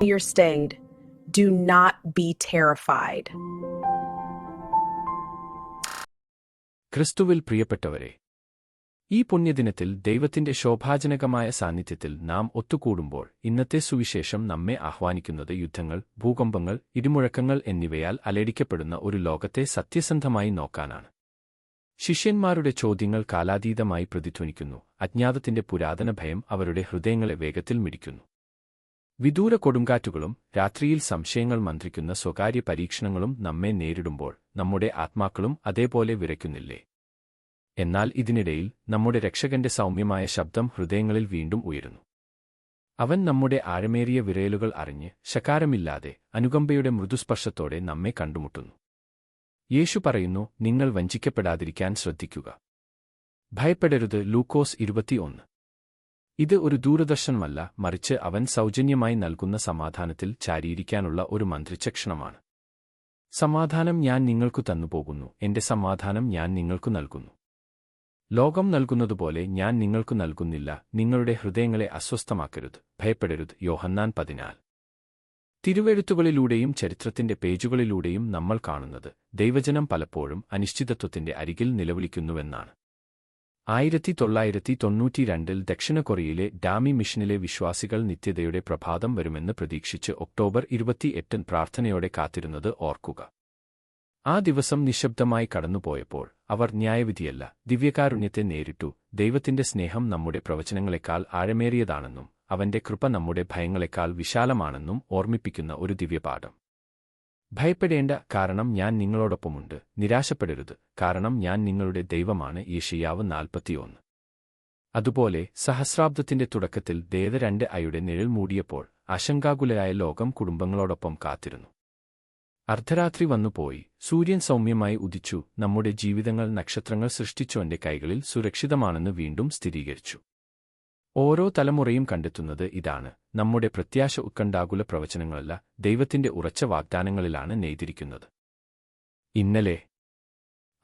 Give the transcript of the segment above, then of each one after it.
You're stayed. Do not be terrified. ക്രിസ്തുവിൽ പ്രിയപ്പെട്ടവരെ ഈ പുണ്യദിനത്തിൽ ദൈവത്തിന്റെ ശോഭാജനകമായ സാന്നിധ്യത്തിൽ നാം ഒത്തുകൂടുമ്പോൾ ഇന്നത്തെ സുവിശേഷം നമ്മെ ആഹ്വാനിക്കുന്നത് യുദ്ധങ്ങൾ ഭൂകമ്പങ്ങൾ ഇടിമുഴക്കങ്ങൾ എന്നിവയാൽ അലടിക്കപ്പെടുന്ന ഒരു ലോകത്തെ സത്യസന്ധമായി നോക്കാനാണ് ശിഷ്യന്മാരുടെ ചോദ്യങ്ങൾ കാലാതീതമായി പ്രതിധ്വനിക്കുന്നു അജ്ഞാതത്തിന്റെ പുരാതന ഭയം അവരുടെ ഹൃദയങ്ങളെ വേഗത്തിൽ മിടിക്കുന്നു വിദൂര കൊടുങ്കാറ്റുകളും രാത്രിയിൽ സംശയങ്ങൾ മന്ത്രിക്കുന്ന സ്വകാര്യ പരീക്ഷണങ്ങളും നമ്മെ നേരിടുമ്പോൾ നമ്മുടെ ആത്മാക്കളും അതേപോലെ വിറയ്ക്കുന്നില്ലേ? എന്നാൽ ഇതിനിടയിൽ നമ്മുടെ രക്ഷകന്റെ സൗമ്യമായ ശബ്ദം ഹൃദയങ്ങളിൽ വീണ്ടും ഉയരുന്നു. അവൻ നമ്മുടെ ആഴമേറിയ വിരയലുകൾ അറിഞ്ഞ് ശകാരമില്ലാതെ അനുകമ്പയുടെ മൃദുസ്പർശത്തോടെ നമ്മെ കണ്ടുമുട്ടുന്നു. യേശു പറയുന്നു നിങ്ങൾ വഞ്ചിക്കപ്പെടാതിരിക്കാൻ ശ്രദ്ധിക്കുക. ഭയപ്പെടരുത് ലൂക്കോസ് ഇരുപത്തിയൊന്ന്. ഇത് ഒരു ദൂരദർശനമല്ല മറിച്ച് അവൻ സൗജന്യമായി നൽകുന്ന സമാധാനത്തിൽ ചാരിയിരിക്കാനുള്ള ഒരു മന്ത്രിച്ചക്ഷണമാണ്. സമാധാനം ഞാൻ നിങ്ങൾക്കു തന്നുപോകുന്നു എന്റെ സമാധാനം ഞാൻ നിങ്ങൾക്കു നൽകുന്നു. ലോകം നൽകുന്നതുപോലെ ഞാൻ നിങ്ങൾക്കു നൽകുന്നില്ല നിങ്ങളുടെ ഹൃദയങ്ങളെ അസ്വസ്ഥമാക്കരുത് ഭയപ്പെടരുത് യോഹന്നാൻ പതിനാൽ തിരുവെഴുത്തുകളിലൂടെയും ചരിത്രത്തിന്റെ പേജുകളിലൂടെയും നമ്മൾ കാണുന്നത് ദൈവജനം പലപ്പോഴും അനിശ്ചിതത്വത്തിന്റെ അരികിൽ നിലവിളിക്കുന്നുവെന്നാണ്. ആയിരത്തി തൊള്ളായിരത്തി തൊണ്ണൂറ്റിരണ്ടിൽ ദക്ഷിണ കൊറിയയിലെ ഡാമി മിഷനിലെ വിശ്വാസികൾ നിത്യതയുടെ പ്രഭാതം വരുമെന്ന് പ്രതീക്ഷിച്ച് ഒക്ടോബർ ഇരുപത്തിയെട്ടിന് പ്രാർത്ഥനയോടെ കാത്തിരുന്നത് ഓർക്കുക. ആ ദിവസം നിശബ്ദമായി കടന്നുപോയപ്പോൾ അവർ ന്യായവിധിയല്ല ദിവ്യകാരുണ്യത്തെ നേരിട്ടു ദൈവത്തിന്റെ സ്നേഹം നമ്മുടെ പ്രവചനങ്ങളെക്കാൾ ആഴമേറിയതാണെന്നും അവന്റെ കൃപ നമ്മുടെ ഭയങ്ങളെക്കാൾ വിശാലമാണെന്നും ഓർമ്മിപ്പിക്കുന്ന ഒരു ദിവ്യപാഠം. ഭയപ്പെടേണ്ട കാരണം ഞാൻ നിങ്ങളോടൊപ്പമുണ്ട്. നിരാശപ്പെടരുത്. കാരണം ഞാൻ നിങ്ങളുടെ ദൈവമാണ്. യേശയ്യാവ് നാൽപ്പത്തിയൊന്ന്. അതുപോലെ സഹസ്രാബ്ദത്തിന്റെ തുടക്കത്തിൽ ദേവ രണ്ട് അയുടെ നിഴൽ മൂടിയപ്പോൾ ആശങ്കാകുലരായ ലോകം കുടുംബങ്ങളോടൊപ്പം കാത്തിരുന്നു. അർദ്ധരാത്രി വന്നുപോയി. സൂര്യൻ സൗമ്യമായി ഉദിച്ചു. നമ്മുടെ ജീവിതങ്ങൾ നക്ഷത്രങ്ങൾ സൃഷ്ടിച്ചവന്റെ കൈകളിൽ സുരക്ഷിതമാണെന്ന് വീണ്ടും സ്ഥിരീകരിച്ചു. ഓരോ തലമുറയും കണ്ടെത്തുന്നത് ഇതാണ്. നമ്മുടെ പ്രത്യാശ ഉത്കണ്ഠാകുല പ്രവചനങ്ങളല്ല ദൈവത്തിന്റെ ഉറച്ച വാഗ്ദാനങ്ങളിലാണ് നെയ്തിരിക്കുന്നത്. ഇന്നലെ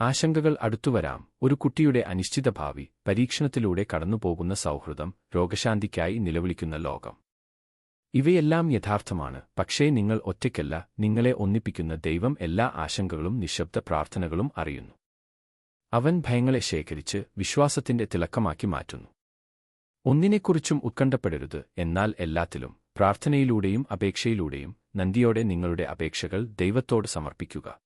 ആശങ്കകൾ അടുത്തുവരാം. ഒരു കുട്ടിയുടെ അനിശ്ചിത ഭാവി പരീക്ഷണത്തിലൂടെ കടന്നുപോകുന്ന സൗഹൃദം രോഗശാന്തിക്കായി നിലവിളിക്കുന്ന ലോകം. ഇവയെല്ലാം യഥാർത്ഥമാണ്. പക്ഷേ നിങ്ങൾ ഒറ്റയ്ക്കല്ല നിങ്ങളെ ഒന്നിപ്പിക്കുന്ന ദൈവം എല്ലാ ആശങ്കകളും നിശബ്ദ പ്രാർത്ഥനകളും അറിയുന്നു. അവൻ ഭയങ്ങളെ ശേഖരിച്ച് വിശ്വാസത്തിന്റെ തിളക്കമാക്കി മാറ്റുന്നു. ഒന്നിനെക്കുറിച്ചും ഉത്കണ്ഠപ്പെടരുത്. എന്നാൽ എല്ലാത്തിലും പ്രാർത്ഥനയിലൂടെയും അപേക്ഷയിലൂടെയും നന്ദിയോടെ നിങ്ങളുടെ അപേക്ഷകൾ ദൈവത്തോട് സമർപ്പിക്കുക.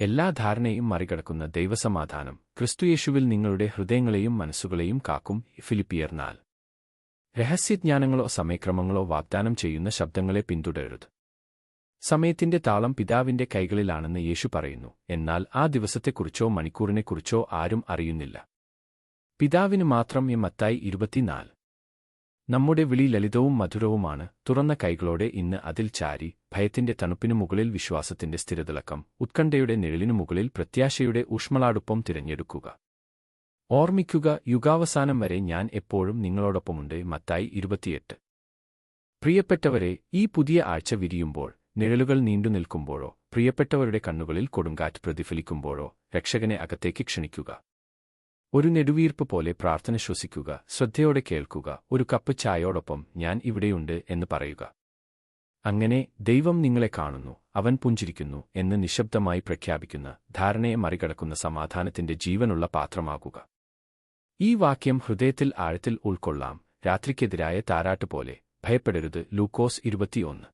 എല്ലാ ധാരണയും മറികടക്കുന്ന ദൈവസമാധാനം ക്രിസ്തുയേശുവിൽ നിങ്ങളുടെ ഹൃദയങ്ങളെയും മനസ്സുകളെയും കാക്കും ഫിലിപ്പിയർ നാല്. രഹസ്യജ്ഞാനങ്ങളോ സമയക്രമങ്ങളോ വാഗ്ദാനം ചെയ്യുന്ന ശബ്ദങ്ങളെ പിന്തുടരരുത്. സമയത്തിന്റെ താളം പിതാവിന്റെ കൈകളിലാണെന്ന് യേശു പറയുന്നു. എന്നാൽ ആ ദിവസത്തെക്കുറിച്ചോ മണിക്കൂറിനെക്കുറിച്ചോ ആരും അറിയുന്നില്ല. പിതാവിന് മാത്രം എ മത്തായി ഇരുപത്തിനാല്. നമ്മുടെ വിളി ലളിതവും മധുരവുമാണ്. തുറന്ന കൈകളോടെ ഇന്ന് അതിൽ ചാരി ഭയത്തിന്റെ തണുപ്പിനു മുകളിൽ വിശ്വാസത്തിന്റെ സ്ഥിരതിളക്കം ഉത്കണ്ഠയുടെ നിഴലിനു മുകളിൽ പ്രത്യാശയുടെ ഊഷ്മളാടുപ്പം തിരഞ്ഞെടുക്കുക. ഓർമ്മിക്കുക യുഗാവസാനം വരെ ഞാൻ എപ്പോഴും നിങ്ങളോടൊപ്പമുണ്ട്. മത്തായി ഇരുപത്തിയെട്ട്. പ്രിയപ്പെട്ടവരെ ഈ പുതിയ ആഴ്ച വിരിയുമ്പോൾ നിഴലുകൾ നീണ്ടുനിൽക്കുമ്പോഴോ പ്രിയപ്പെട്ടവരുടെ കണ്ണുകളിൽ കൊടുങ്കാറ്റ് പ്രതിഫലിക്കുമ്പോഴോ രക്ഷകനെ അകത്തേക്ക് ക്ഷണിക്കുക. ഒരു നെടുവീർപ്പ് പോലെ പ്രാർത്ഥന ശ്വസിക്കുക ശ്രദ്ധയോടെ കേൾക്കുക ഒരു കപ്പ് ചായയോടൊപ്പം ഞാൻ ഇവിടെയുണ്ട് എന്ന് പറയുക. അങ്ങനെ ദൈവം നിങ്ങളെ കാണുന്നു അവൻ പുഞ്ചിരിക്കുന്നു എന്ന് നിശബ്ദമായി പ്രഖ്യാപിക്കുന്ന ധാരണയെ മറികടക്കുന്ന സമാധാനത്തിന്റെ ജീവനുള്ള പാത്രമാകുക. ഈ വാക്യം ഹൃദയത്തിൽ ആഴത്തിൽ ഉൾക്കൊള്ളാം രാത്രിക്കെതിരായ താരാട്ട് പോലെ ഭയപ്പെടരുത് ലൂക്കോസ് ഇരുപത്തിയൊന്ന്.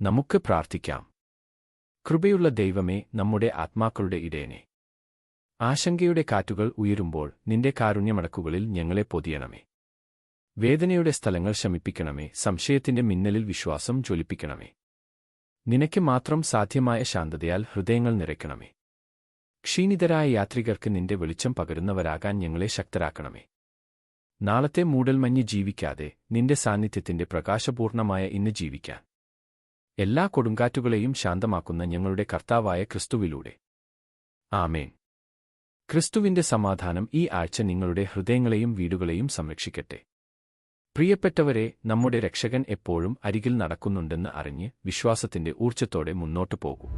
നമുക്ക് പ്രാർത്ഥിക്കാം. കൃപയുള്ള ദൈവമേ നമ്മുടെ ആത്മാക്കളുടെ ഇടയനെ ആശങ്കയുടെ കാറ്റുകൾ ഉയരുമ്പോൾ നിന്റെ കാരുണ്യമടക്കുകളിൽ ഞങ്ങളെ പൊതിയണമേ. വേദനയുടെ സ്ഥലങ്ങൾ ശമിപ്പിക്കണമേ സംശയത്തിന്റെ മിന്നലിൽ വിശ്വാസം ജ്വലിപ്പിക്കണമേ. നിനക്ക് മാത്രം സാധ്യമായ ശാന്തതയാൽ ഹൃദയങ്ങൾ നിറയ്ക്കണമേ. ക്ഷീണിതരായ യാത്രികർക്ക് നിന്റെ വെളിച്ചം പകരുന്നവരാകാൻ ഞങ്ങളെ ശക്തരാക്കണമേ. നാളത്തെ മൂടൽമഞ്ഞ് ജീവിക്കാതെ നിന്റെ സാന്നിധ്യത്തിന്റെ പ്രകാശപൂർണമായ ഇന്ന് ജീവിക്കാൻ. എല്ലാ കൊടുങ്കാറ്റുകളെയും ശാന്തമാക്കുന്ന ഞങ്ങളുടെ കർത്താവായ ക്രിസ്തുവിലൂടെ. ആമേൻ. ക്രിസ്തുവിന്റെ സമാധാനം ഈ ആഴ്ച നിങ്ങളുടെ ഹൃദയങ്ങളെയും വീടുകളെയും സംരക്ഷിക്കട്ടെ. പ്രിയപ്പെട്ടവരെ നമ്മുടെ രക്ഷകൻ എപ്പോഴും അരികിൽ നടക്കുന്നുണ്ടെന്ന് അറിഞ്ഞ് വിശ്വാസത്തിന്റെ ഊർജത്തോടെ മുന്നോട്ടു പോകൂ.